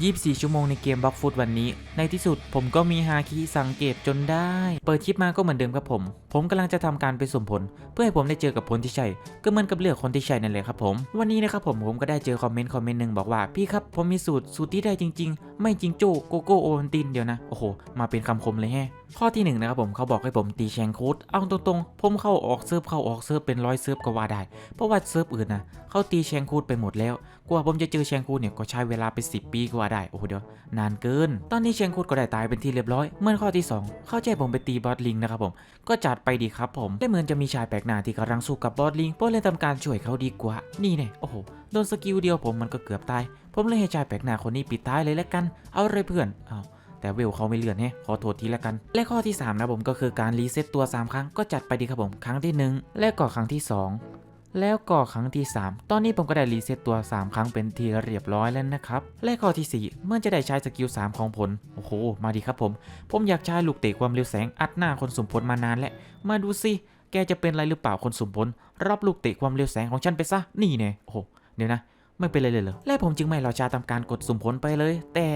24 ชั่วโมงในเกมบล็อกฟุตวันนี้ ในที่สุดผมก็มีฮาคิสังเกตจนได้ เปิดคลิปมาก็เหมือนเดิมครับผม ผมกำลังจะทำการไปสุ่มผล เพื่อให้ผมได้เจอกับผลที่ใช่ ก็เหมือนกับเลือกคนที่ใช่นั่นแหละครับผม วันนี้นะครับผมผมก็ได้เจอคอมเมนต์คอมเมนต์หนึ่งบอกว่าพี่ครับผมมีสูตรสูตรที่ได้จริง ๆ ไม่จริงโจ้โกโก้โอวันตินเดียวนะ โอ้โห มาเป็นคำคมเลยแฮะข้อที่หนึ่งนะครับผมเขาบอกให้ผมตีแชงโค้ดเอาตรงๆ ผมเข้าออกเซิร์ฟเข้าออกเซิร์ฟเป็นร้อยเซิร์ฟก็ว่าได้ เพราะว่าเซิร์ฟอื่นนะเขาตีแชงคูดไปหมดแล้ว กว่าผมจะเจอแชงคูดเนี่ยก็ใช้เวลาไป 10 ปีกว่าได้ โอ้โหเดี๋ยว นานเกิน ตอนนี้แชงคูดก็ได้ตายเป็นที่เรียบร้อย เมื่อข้อที่ 2 เข้าใจผมไปตีบอสลิงนะครับผม ก็จัดไปดีครับผม และเหมือนจะมีชายแปลกหน้าที่กำลังสู้กับบอสลิงผมเลยทำการช่วยเขาดีกว่า นี่เนี่ยโอ้โห โดนสกิลเดียวผมมันก็เกือบตาย ผมเลยให้ชายแปลกหน้าคนนี้ปิดท้ายเลยแล้วกัน เอาเลยเพื่อนเอาแต่เวลเขาไม่เลื่อนแฮะขอโทษทีละกัน และข้อที่ 3 นะผมก็คือการรีเซ็ตตัว 3 ครั้งก็จัดไปดีครับผม ครั้งที่ 1 และก็ครั้งที่ 2 แล้วก็ครั้งที่ 3 ตอนนี้ผมก็ได้รีเซ็ตตัว 3 ครั้งเป็นทีเรียบร้อยแล้วนะครับ และข้อที่ 4 เมื่อจะได้ใช้สกิล 3 ของผล โอ้โห มาดีครับผม ผมอยากใช้ลูกเตะความเร็วแสงอัดหน้าคนสมผลมานานแล้ว มาดูสิ แกจะเป็นไรหรือเปล่าคนสมผล รับลูกเตะความเร็วแสงของฉันไปซะ นี่แน่โอ้โห เดี๋ยวนะ ไม่เป็นไรเลยเหรอ และผมจึงไม่รอช้าทำการกดสุ่มผลไปเลย แต่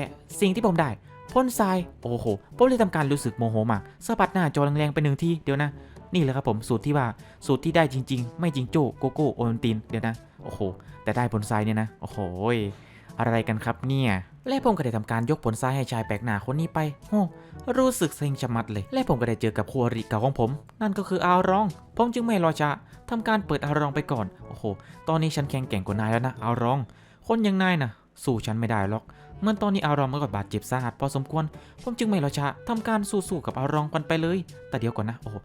สิ่งที่ผมได้พ่นทราย โอ้โห ผมเลยทำการรู้สึกโมโหมากสะบัดหน้าจอแรงๆไปหนึ่งที เดี๋ยวนะ นี่แหละครับผมสูตรที่ว่าสูตรที่ได้จริง ๆ ไม่จริงโจ้โกโก้โอวัลตินเดี๋ยวนะโอ้โห แต่ได้ผลทรายเนี่ยนะโอ้โหอะไรกันครับเนี่ย และผมก็ได้ทำการยกผลทรายให้ชายแปลกหน้าคนนี้ไปโอ้รู้สึกเซ็งชะมัดเลย และผมก็ได้เจอกับคู่อริเก่าของผม นั่นก็คืออารอง ผมจึงไม่รอช้าทำการเปิดอารองไปก่อน โอ้โห ตอนนี้ฉันแข็งแกร่งกว่านายแล้วนะอารอง คนอย่างนายนะสู้ฉันไม่ได้หรอก เมื่อตอนนี้อารองมันก็บาดเจ็บสาหัสพอสมควร ผมจึงไม่รอช้าทำการสู้ๆกับอารองกันไปเลย แต่เดี๋ยวก่อนนะ โอ้โห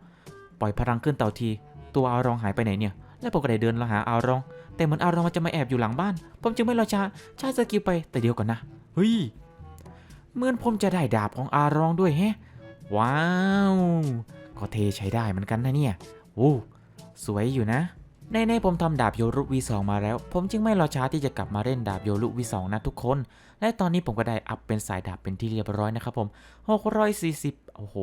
ปล่อยพลังขึ้นเต่าที ตัวอารองหายไปไหนเนี่ย และผมก็ได้เดินมาหาอารอง แต่เหมือนอารองมันจะมาแอบอยู่หลังบ้าน ผมจึงไม่รอช้าใช้สกิลไปแต่เดียวก่อนนะเฮ้ยเหมือนผมจะได้ดาบของอารองด้วยแฮะ ว้าว ก็เทใช้ได้เหมือนกันนะเนี่ยโอ้สวยอยู่นะในในผมทำดาบโยรุ V2 มาแล้ว ผมจึงไม่รอช้าที่จะกลับมาเล่นดาบโยรุ V2 นะทุกคน และตอนนี้ผมก็ได้อัพเป็นสายดาบเป็นที่เรียบร้อยนะครับผม 640 โอ้โห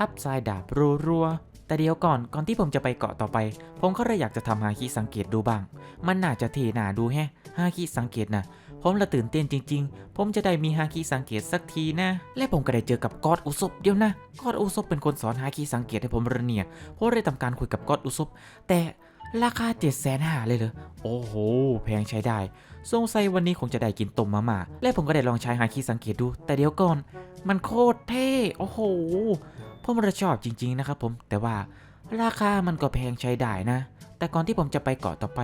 อัพสายดาบรัวๆ แต่เดี๋ยวก่อนก่อนที่ผมจะไปเกาะต่อไป ผมก็เลยอยากจะทำฮาคิสังเกตดูบ้าง มันน่าจะเทหนาดูแฮะฮาคิสังเกตนะผมละตื่นเต้นจริงๆ ผมจะได้มีฮาคิสังเกตสักทีนะ และผมก็ได้เจอกับกอดอุซบเดียวนะ กอดอุซบเป็นคนสอนฮาคิสังเกตให้ผมเรียนเนี่ยผมเลยทำการคุยกับกอดอุซบแต่ราคา7จ็ดแสนห้าเลยเหรอ โอ้โห แพงใช้ได้ สงสัยวันนี้คงจะได้กินต้มมาม่าและผมก็ได้ลองใช้ฮาคิสังเกตดู แต่เดี๋ยวก่อน มันโคตรเท่ โอ้โห ผมระชอบจริง ๆ นะครับผม แต่ว่าราคามันก็แพงใช้ได้นะ แต่ก่อนที่ผมจะไปเกาะต่อไป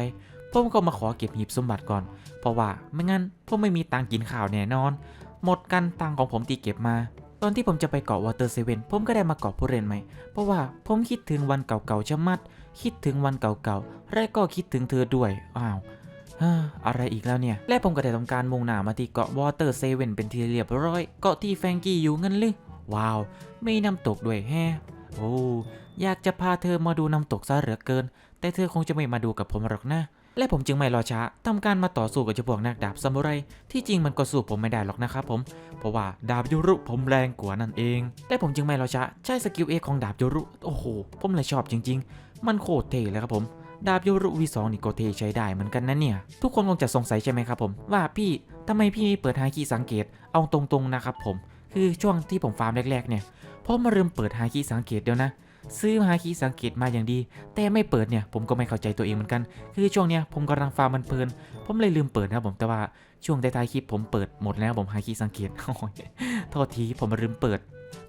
ผมก็มาขอเก็บหีบสมบัติก่อน เพราะว่าไม่งั้นผมไม่มีตังกินข้าวแน่นอน หมดกันตังของผมที่เก็บมา ตอนที่ผมจะไปเกาะวอเตอร์เซเว่นผมก็ได้มาเกาะผู้เรียนใหม่ เพราะว่าผมคิดถึงวันเก่าๆชะมัด คิดถึงวันเก่าๆ และก็คิดถึงเธอด้วย อ้าวอะไรอีกแล้วเนี่ย และผมก็ได้ทำการมุ่งหน้ามาที่เกาะวอเตอร์เซเว่นเป็นที่เรียบร้อย เกาะที่แฟงกี้อยู่งั้นหรือ ว้าวไม่น้ำตกด้วยแฮะโอ้อยากจะพาเธอมาดูน้ำตกซะเหลือเกิน แต่เธอคงจะไม่มาดูกับผมหรอกนะ และผมจึงไม่รอช้าทำการมาต่อสู้กับเจ้าพวกนักดาบซามูไรที่จริงมันก็สู้ผมไม่ได้หรอกนะครับผม เพราะว่าดาบยูรุผมแรงกว่านั่นเองและผมจึงไม่รอช้าใช้สกิลเอของดาบยูรุโอ้โห ผมเลยชอบจริง ๆ มันโคตรเท่เลยครับผมดาบยูรุ V2 นี่ก็เท่ใช้ได้เหมือนกันนะเนี่ย ทุกคนคงจะสงสัยใช่ไหมครับผม ว่าพี่ทำไมพี่ไม่เปิดฮาคิสังเกตเอาตรงๆนะครับผม คือช่วงที่ผมฟาร์มแรกๆเนี่ยผมมาเริ่มเปิดฮาคีสังเกตเดียวนะ ซื้อฮาคีสังเกตมาอย่างดี แต่ไม่เปิดเนี่ยผมก็ไม่เข้าใจตัวเองเหมือนกัน คือช่วงเนี้ยผมกำลังฟาร์มมันเพลิน ผมเลยลืมเปิดนะครับผมแต่ว่าช่วงท้ายๆคลิปผมเปิดหมดแล้วผมฮาคีสังเกตโอ้ยโทษทีผมลืมเปิด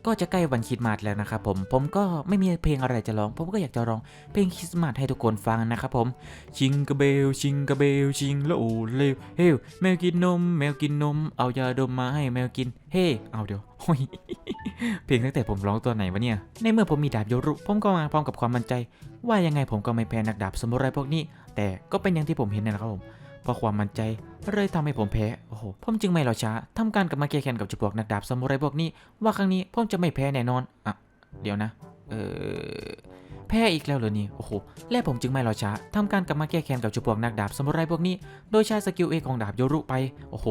ก็จะใกล้วันคริดมาสแล้วนะครับผมผมก็ไม่มีเพลงอะไรจะร้องผมก็อยากจะร้องเพลงคริสต์มาสให้ทุกคนฟังนะครับผมชิงกระเบลชิงกระเบลชิงละโอเลวเฮ้แมวกินนม แมวกินนม เอายาดมมาให้แมวกินเฮ้เอาเดี๋ยวเพลงตั้งแต่ผมร้องตัวไหนวะเนี่ย ในเมื่อผมมีดาบโยรุผมก็มาพร้อมกับความมั่นใจ ว่ายังไงผมก็ไม่แพ้นักดาบสมุไรพวกนี้ แต่ก็เป็นอย่างที่ผมเห็นนะครับผม เพราะความมั่นใจเลยทำให้ผมแพ้ โอ้โห ผมจึงไม่รอช้าทำการกลับมาเก้แคนกับจ้าพวกนักดาบสมุไรพวกนี้ ว่าครั้งนี้ผมจะไม่แพ้แน่นอน อะ เดี๋ยวนะ เออแพ้อีกแล้วเหรอนี่ โอ้โห และผมจึงไม่รอช้าทำการกลับมาแก้แค้นกับจุพวกนักดาบสมุไรพวกนี้ โดยใช้สกิลเอของดาบโยรุไป โอ้โห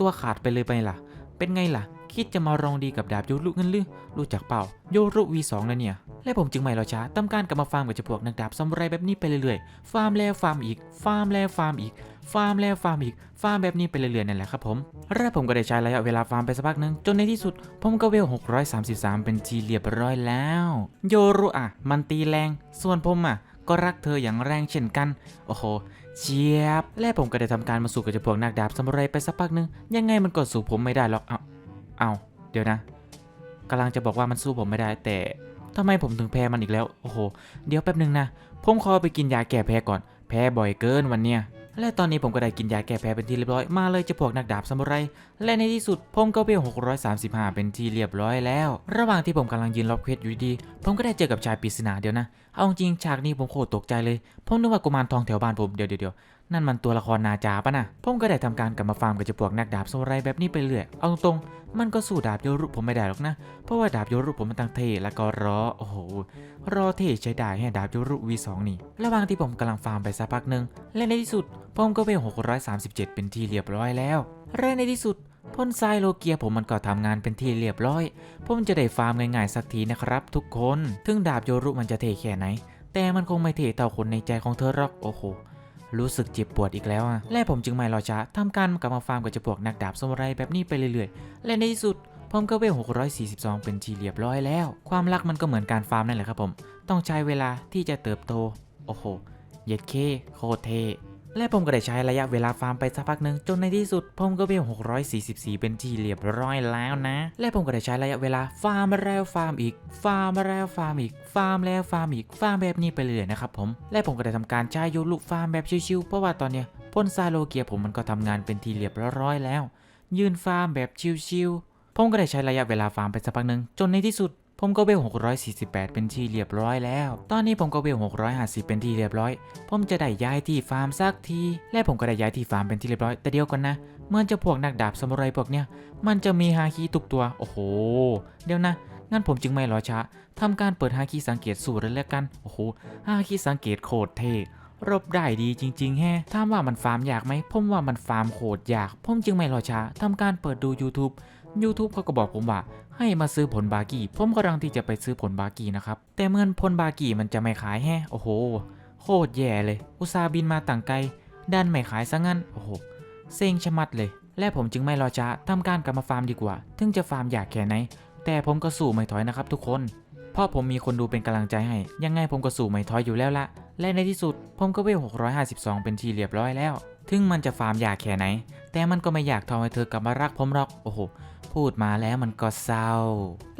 ตัวขาดไปเลยไปล่ะ เป็นไงล่ะ คิดจะมาลองดีกับดาบโยรุงั้นหรือรู้จักเปล่าโยรุ V2 นะเนี่ยและผมจึงไม่รอช้าทำการกลับมาฟาร์มกับเจ้าพวกนักดาบซามูไรแบบนี้ไปเรื่อยๆ ฟาร์มแล้วฟาร์มอีก ฟาร์มแล้วฟาร์มอีก ฟาร์มแล้วฟาร์มอีก ฟาร์มแบบนี้ไปเรื่อยๆนั่นแหละครับผมและผมก็ได้ใช้ระยะเวลาฟาร์มไปสักพักหนึ่งจนในที่สุด ผมก็เวล 633 เป็นทีเรียบร้อยแล้ว โยรุอะ มันตีแรง ส่วนผมอะก็รักเธออย่างแรงเช่นกัน โอ้โห เชียบ และผมก็ได้ทำการมาสู้กับเจ้าพวกนักดาบซามูไรไปสักพักนึง ยังไงมันก็สู้ผมไม่ได้หรอก เอา เอาเดี๋ยวนะกำลังจะบอกว่ามันสู้ผมไม่ได้ แต่ทำไมผมถึงแพ้มันอีกแล้ว โอ้โห เดี๋ยวแป๊บหนึ่งนะ ผมขอไปกินยาแก้แพ้ก่อน แพ้บ่อยเกินวันเนี้ย และตอนนี้ผมก็ได้กินยาแก้แพ้เป็นที่เรียบร้อย มาเลยจะพวกนักดาบซามูไร และในที่สุดผมก็เวล635 เป็นที่เรียบร้อยแล้ว ระหว่างที่ผมกำลังยืนรอบเควสอยู่ดีผมก็ได้เจอกับชายปริศนาเดียวนะ เอาจริงฉากนี้ผมโคตรตกใจเลย ผมนึกว่ากุมารทองแถวบ้านผม เดี๋ยวเดี๋ยว นั่นมันตัวละครนาจาปะนะผมก็ได้ทำการกลับมาฟาร์มกับเจ้าพวกนักดาบซามูไรแบบนี้ไปเรื่อย เอาตรงๆ มันก็สู้ดาบโยรุผมไม่ได้หรอกนะ เพราะว่าดาบโยรุผมมันตั้งเทแล้วก็รอ โอ้โห รอเทใช้ได้ให้ดาบโยรุ V2 นี่ ระหว่างที่ผมกำลังฟาร์มไปสักพักหนึ่งและในที่สุด ผมก็เวล637 เป็นที่เรียบร้อยแล้ว และในที่สุดพ่นทรายโลเกียผมมันก็ทำงานเป็นที่เรียบร้อย ผมจะได้ฟาร์มง่ายๆสักทีนะครับทุกคน ถึงดาบโยรุมันจะเทแค่ไหน แต่มันคงไม่เทเท่าคนในใจของเธอหรอก โอ้โห รู้สึกเจ็บปวดอีกแล้วอะและผมจึงไม่รอช้าทำการกลับมาฟาร์มกับเจ้าพวกนักดาบสมุไรแบบนี้ไปเรื่อยๆ และในที่สุดผมก็เวล642 เป็นทีเรียบร้อยแล้ว ความรักมันก็เหมือนการฟาร์มนั่นแหละครับผม ต้องใช้เวลาที่จะเติบโต โอ้โห เย็ดเคโคเท และผมก็ได้ใช้ระยะเวลาฟาร์มไปสักพักหนึ่งจนในที่สุด ผมก็เวล644 เป็นที่เรียบร้อยแล้วนะ และผมก็ได้ใช้ระยะเวลาฟาร์มแล้วฟาร์มอีก ฟาร์มแล้วฟาร์มอีก ฟาร์มแล้วฟาร์มอีก ฟาร์มแบบนี้ไปเรื่อยนะครับผม และผมก็ได้ทำการใช้โยลุฟาร์มแบบชิวๆเพราะว่าตอนเนี้ยพ่นซาโลเกียผมมันก็ทำงานเป็นที่เรียบร้อยแล้ว ยืนฟาร์มแบบชิวๆผมก็ได้ใช้ระยะเวลาฟาร์มไปสักพักหนึ่งจนในที่สุด ผมก็เวล648 เป็นที่เรียบร้อยแล้ว ตอนนี้ผมก็เวล650 เป็นที่เรียบร้อย ผมจะได้ย้ายที่ฟาร์มสักที และผมก็ได้ย้ายที่ฟาร์มเป็นที่เรียบร้อย แต่เดียวกันนะ เหมื่อนจะพวกนักดาบซามูไรพวกเนี้ย มันจะมีฮาคิทุกตัว โอ้โห เดี๋ยวนะงั้นผมจึงไม่รอช้าทำการเปิดฮาคิสังเกตสูตรเลยแล้วกัน โอ้โห ฮาคิสังเกตโคตรเท่รบได้ดีจริง ๆ แฮะถามว่ามันฟาร์มยากไหม ผมว่ามันฟาร์มโคตรยาก ผมจึงไม่รอช้าทำการเปิดดู YouTube YouTube เขาก็บอกผมว่า ให้มาซื้อผลบากีผมกำลังที่จะไปซื้อผลบากีนะครับ แต่เมื่อผลบากีมันจะไม่ขายแฮะโอ้โห โคตรแย่เลย อุตสาบินมาต่างไกลดันไม่ขายซะงั้น โอ้โห เซ็งชะมัดเลย และผมจึงไม่รอช้าทำการกลับมาฟาร์มดีกว่า ถึงจะฟาร์มอยากแค่ไหน แต่ผมก็สู้ไม่ถอยนะครับทุกคน เพราะผมมีคนดูเป็นกำลังใจให้ ยังไงผมก็สู้ไม่ถอยอยู่แล้วละและในที่สุดผมก็เวล652 เป็นทีเรียบร้อยแล้ว ถึงมันจะฟาร์มอยากแค่ไหน แต่มันก็ไม่อยากทำให้เธอกลับมารักผมหรอก โอ้โห พูดมาแล้วมันก็เศร้า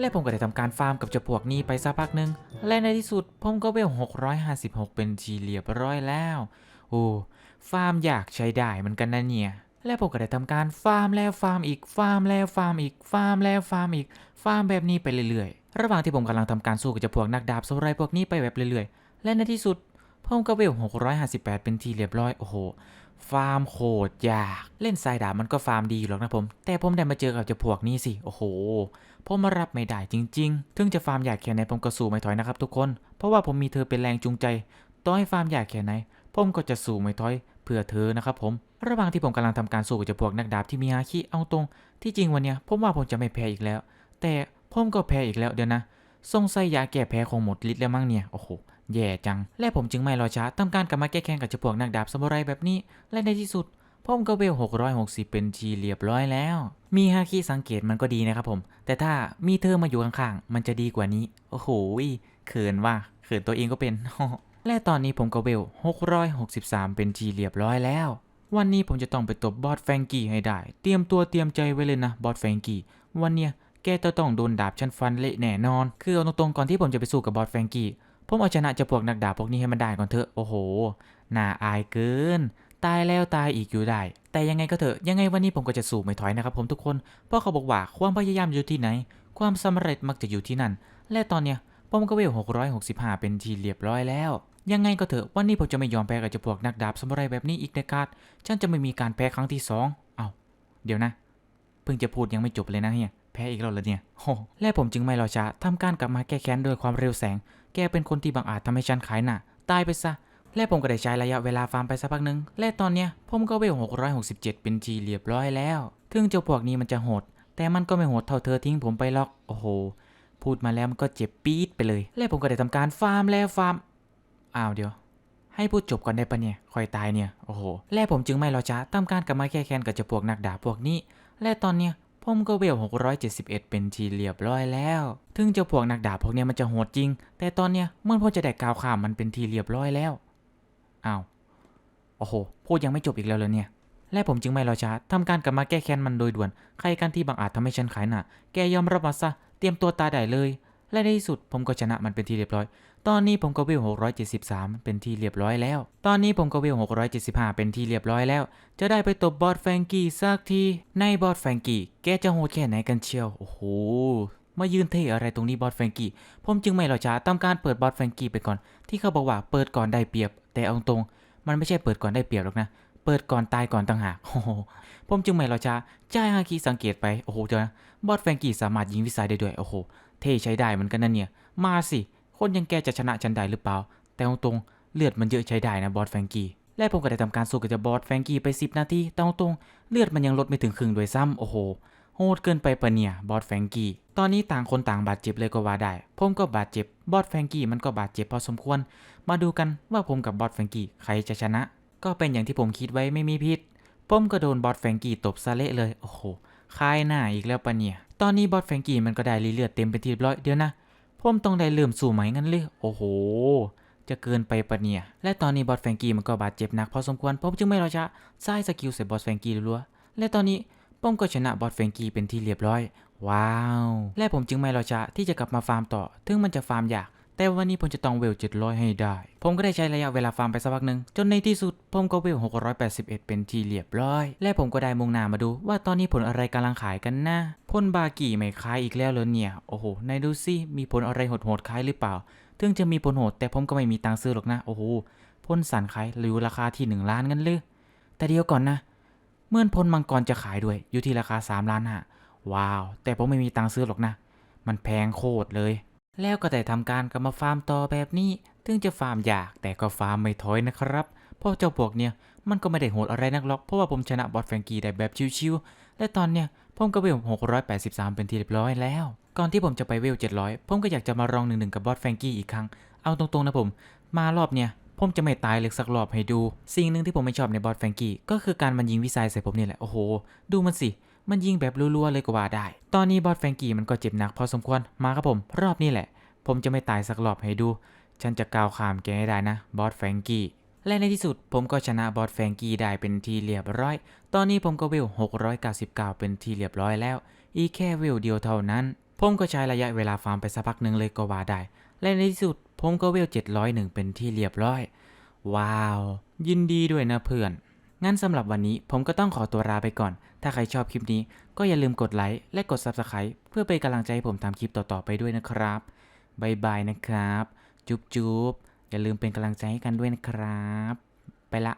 และผมก็ได้ทำการฟาร์มกับเจ้าพวกนี้ไปสักพักหนึ่งและในที่สุดผมก็เวล656 เป็นทีเรียบร้อยแล้ว โอ้ฟาร์มอยากใช้ได้เหมือนกันนะเนี่ย และผมก็ได้ทำการฟาร์มแล้วฟาร์มอีกฟาร์มแล้วฟาร์มอีกฟาร์มแล้วฟาร์มอีกฟาร์มแบบนี้ไปเรื่อยๆ ระหว่างที่ผมกำลังทำการสู้กับเจ้าพวกนักดาบสมุไรพวกนี้ไปแบบเรื่อยๆ และในที่สุดผมก็เวล658 เป็นทีเรียบร้อยโอ้โห ฟาร์มโคตรยาก เล่นสายดาบมันก็ฟาร์มดีอยู่หรอกนะผม แต่ผมได้มาเจอกับเจ้าพวกนี้สิ โอ้โห ผมมารับไม่ได้จริง ๆ ถึงจะฟาร์มอยากแค่ไหนผมก็สู้ไม่ถอยนะครับทุกคน เพราะว่าผมมีเธอเป็นแรงจูงใจ ต่อให้ฟาร์มอยากแค่ไหน ผมก็จะสู้ไม่ถอยเพื่อเธอนะครับผม ระหว่างที่ผมกำลังทำการสู้กับเจ้าพวกนักดาบที่มีฮาคิเอาตรง ที่จริงวันเนี้ยผมว่าผมจะไม่แพ้อีกแล้ว แต่ผมก็แพ้อีกแล้วเดี๋ยวนะสงสัยยาแก้แพ้คงหมดฤทธิ์แล้วมั้งเนี่ย โอ้โห แย่จัง และผมจึงไม่รอช้าทำการกลับมาแก้แค้นกับเจ้าพวกนักดาบซามูไรแบบนี้ และในที่สุดผมก็เวล660 เป็นทีเรียบร้อยแล้ว มีฮาคิสังเกตมันก็ดีนะครับผม แต่ถ้ามีเธอมาอยู่ข้างๆ มันจะดีกว่านี้ โอ้โหเขินว่าเขินตัวเองก็เป็น และตอนนี้ผมก็เวล663 เป็นทีเรียบร้อยแล้ว วันนี้ผมจะต้องไปตบบอสแฟงกี้ให้ได้ เตรียมตัวเตรียมใจไว้เลยนะบอสแฟงกี้ วันเนี้ยแกจะต้องโดนดาบฉันฟันเละแน่นอน คือเอาตรงๆก่อนที่ผมจะไปสู้กับบอสแฟงกี้ ผมเอาชนะเจะพวกนักดาบพวกนี้ให้มันได้ก่อนเถอะ โอ้โห น่าอายเกิน ตายแล้วตายอีกอยู่ได้ แต่ยังไงก็เถอะ ยังไงวันนี้ผมก็จะสู้ไม่ถอยนะครับผมทุกคน เพราะเขาบอกว่าความพยายามอยู่ที่ไหน ความสำเร็จมักจะอยู่ที่นั่น และตอนเนี้ยผมก็เวล665 เป็นทีเรียบร้อยแล้ว ยังไงก็เถอะ วันนี้ผมจะไม่ยอมแพ้กับจ้าพวกนักดาบสมุไรแบบนี้อีกเด็ดขาด ฉันจะไม่มีการแพ้ครั้งที่สอง เอาเดี๋ยวนะ เพิ่งจะพูดยังไม่จบเลยนะเฮีย แพ้อีกแล้วเหรอเนี่ยโอ้และผมจึงไม่รอช้าทำการกลับมาแก้แค้นด้วยความเร็วแสง แกเป็นคนที่บังอาจทำให้ฉันขายหน้าตายไปซะ และผมก็ได้ใช้ระยะเวลาฟาร์มไปสักพักหนึ่งและตอนเนี้ยผมก็เวล667 เป็นทีเรียบร้อยแล้ว ถึงเจ้าพวกนี้มันจะโหด แต่มันก็ไม่โหดเท่าเธอทิ้งผมไปหรอก โอ้โห พูดมาแล้วมันก็เจ็บปี๊ดไปเลย และผมก็ได้ทำการฟาร์มแล้วฟาร์ม อ้าวเดี๋ยว ให้พูดจบก่อนได้ปะเนี่ย คอยตายเนี่ย โอ้โห และผมจึงไม่รอช้าทำการกลับมาแก้แค้นกับเจ้าพวกนักดาพวกนี้ และตอนเนี้ย ผมก็เวล671 เป็นทีเรียบร้อยแล้ว ถึงเจ้าพวกนักดาบพวกเนี้ยมันจะโหดจริง แต่ตอนเนี้ยเมื่อนผมจะได้กาวข้ามมันเป็นทีเรียบร้อยแล้วอ้าวโอ้โห พูดยังไม่จบอีกแล้วเลยเนี่ย และผมจึงไม่รอช้าทำการกลับมาแก้แค้นมันโดยด่วน ใครกันที่บังอาจทำให้ฉันขายหน้าแกยอมรับมาซะ เตรียมตัวตายได้เลย และในที่สุดผมก็ชนะมันเป็นที่เรียบร้อย ตอนนี้ผมก็วิว673 เป็นที่เรียบร้อยแล้ว ตอนนี้ผมก็วิว675 เป็นที่เรียบร้อยแล้ว จะได้ไปตบบอสแฟงกี้สักทีในบอสแฟงกี้แกจะโหดแค่ไหนกันเชียว โอ้โหมายืนเท่อะไรตรงนี้บอสแฟงกี้ ผมจึงไม่รอช้าทำการเปิดบอสแฟงกี้ไปก่อน ที่เขาบอกว่าเปิดก่อนได้เปรียบ แต่เอาตรง มันไม่ใช่เปิดก่อนได้เปรียบหรอกนะ เปิดก่อนตายก่อนต่างหาก โอ้โห ผมจึงไม่รอช้าจ่ายฮาคิสังเกตไป โอ้โหเจ้านะ บอสแฟงกี้สามารถยิงวิสัยได้ด้วย โอ้โห เท่ใช้ได้เหมือนกันนะเนี่ย มาสิ คนยังแกจะชนะฉันได้หรือเปล่า แต่ตรงเลือดมันเยอะใช้ได้นะบอสแฟงกี้ และผมก็ได้ทำการสู้กับเจ้าบอสแฟงกี้ไป 10 นาทีแต่ตรงเลือดมันยังลดไม่ถึงครึ่งด้วยซ้ำโอ้โหโหดเกินไปปะเนี่ยบอสแฟงกี้ ตอนนี้ต่างคนต่างบาดเจ็บเลยก็ว่าได้ ผมก็บาดเจ็บบอสแฟงกี้มันก็บาดเจ็บพอสมควร มาดูกันว่าผมกับบอสแฟงกี้ใครจะชนะ ก็เป็นอย่างที่ผมคิดไว้ไม่มีพิษผมก็โดนบอสแฟงกี้ตบซะเละเลย โอ้โหคายหน้าอีกแล้วปะเนี่ย ตอนนี้บอสแฟงกี้มันก็ได้เลือดเต็มเป็นที่เรียบร้อยเดี๋ยวนะผมต้องได้เริ่มสู่ไหมงั้นเลยโอ้โห จะเกินไปปะเนี่ย และตอนนี้บอสแฟงกี้มันก็บาดเจ็บหนักพอสมควรผมจึงไม่รอช้าใช้สกิลใส่บอสแฟงกี้รัวๆและตอนนี้ผมก็ชนะบอสแฟงกี้เป็นที่เรียบร้อย ว้าว และผมจึงไม่รอช้าที่จะกลับมาฟาร์มต่อ ถึงมันจะฟาร์มยากแต่วันนี้ผมจะต้องเวล700ให้ได้ ผมก็ได้ใช้ระยะเวลาฟาร์มไปสักพักหนึ่งจนในที่สุด ผมก็เวล681 เป็นทีเรียบร้อย และผมก็ได้มุ่งหน้ามาดูว่าตอนนี้ผลอะไรกำลังขายกันนะพ่นบากี่ไม่ขายอีกแล้วเหรอเนี่ย โอ้โหนายดูสิมีผลอะไรโหดๆขายหรือเปล่า ถึงจะมีผลโหดแต่ผมก็ไม่มีตังค์ซื้อหรอกนะ โอ้โหพ่นสันขายหรือราคาที่ 1 ล้านงั้นเลยแต่เดียวก่อนนะ เมื่อพ่นมังกรจะขายด้วย อยู่ที่ราคา 3 ล้านห้าว้าว แต่ผมไม่มีตังค์ซื้อหรอกนะ มันแพงโคตรเลย แล้วก็ได้ทำการกลับมาฟาร์มต่อแบบนี้ ถึงจะฟาร์มยากแต่ก็ฟาร์มไม่ถอยนะครับเพราะเจ้าพวกเนี่ยมันก็ไม่ได้โหดอะไรนักหรอก เพราะว่าผมชนะบอสแฟรงกี้ได้แบบชิวๆ และตอนเนี้ยผมก็เวล683 เป็นที่เรียบร้อยแล้ว ก่อนที่ผมจะไปเวล 700 ผมก็อยากจะมาลองหนึ่งหนึ่งกับบอสแฟรงกี้อีกครั้ง เอาตรงๆนะผม มารอบเนี่ยผมจะไม่ตายเลยสักรอบให้ดู สิ่งหนึ่งที่ผมไม่ชอบในบอสแฟรงกี้ก็คือการมันยิงวิสัยใส่ผมนี่แหละ โอ้โห ดูมันสิ มันยิงแบบรัวๆเลยก็ว่าได้ ตอนนี้บอสแฟรงกี้มันก็เจ็บหนักพอสมควร มาครับผม รอบนี้แหละ ผมจะไม่ตายสักรอบให้ดู ฉันจะก้าวข้ามแกให้ได้นะ บอสแฟรงกี้ และในที่สุดผมก็ชนะบอสแฟงกี้ได้เป็นที่เรียบร้อย ตอนนี้ผมก็เวล 699 เป็นที่เรียบร้อยแล้ว อีแค่เวลเดียวเท่านั้น ผมก็ใช้ระยะเวลาฟาร์มไปสักพักหนึ่งเลยก็ว่าได้ และในที่สุดผมก็เวล 701 เป็นที่เรียบร้อย ว้าว ยินดีด้วยนะเพื่อน งั้นสำหรับวันนี้ผมก็ต้องขอตัวลาไปก่อน ถ้าใครชอบคลิปนี้ก็อย่าลืมกดไลค์และกด Subscribe เพื่อเป็นกำลังใจให้ผมทำคลิปต่อๆไปด้วยนะครับบายบายนะครับ จุ๊บจุ๊บ อย่าลืมเป็นกำลังใจให้กันด้วยนะครับ ไปละ